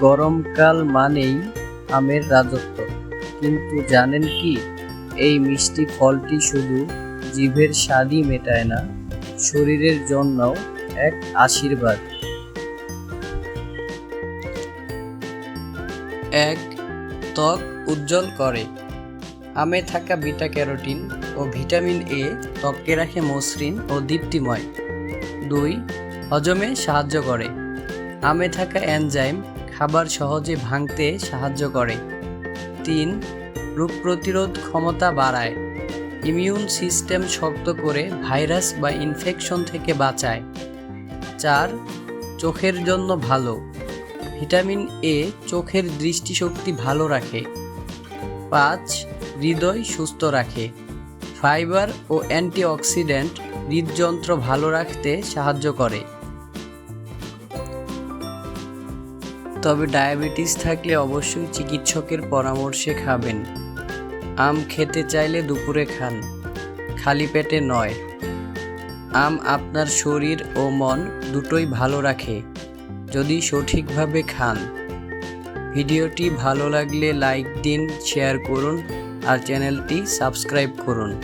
গরমকাল মানেই আমের রাজত্ব। কিন্তু জানেন কি, এই মিষ্টি ফলটি শুধু জিভের স্বাদই মেটায় না, শরীরের জন্যও এক আশীর্বাদ। এক ত্বক উজ্জ্বল করে। আমে থাকা বিটা ক্যারোটিন ও ভিটামিন এ ত্বককে রাখে মসৃণ ও দীপ্তিময়। দুই, হজমে সাহায্য করে। আমে থাকা এনজাইম খাবার সহজে ভাঙতে সাহায্য করে। তিন, রোগ প্রতিরোধ ক্ষমতা বাড়ায়। ইমিউন সিস্টেম শক্ত করে ভাইরাস বা ইনফেকশন থেকে বাঁচায়। চার, চোখের জন্য ভালো। ভিটামিন এ চোখের দৃষ্টিশক্তি ভালো রাখে। পাঁচ, হৃদয় সুস্থ রাখে। ফাইবার ও অ্যান্টিঅক্সিডেন্ট হৃদযন্ত্র ভালো রাখতে সাহায্য করে। তবে ডায়াবেটিস থাকলে অবশ্যই চিকিৎসকের পরামর্শে খাবেন। আম খেতে চাইলে দুপুরে খান। খালি পেটে নয়। আম আপনার শরীর ও মন দুটোই ভালো রাখে। যদি সঠিকভাবে খান। ভিডিওটি ভালো লাগলে লাইক দিন, শেয়ার করুন আর চ্যানেলটি সাবস্ক্রাইব করুন।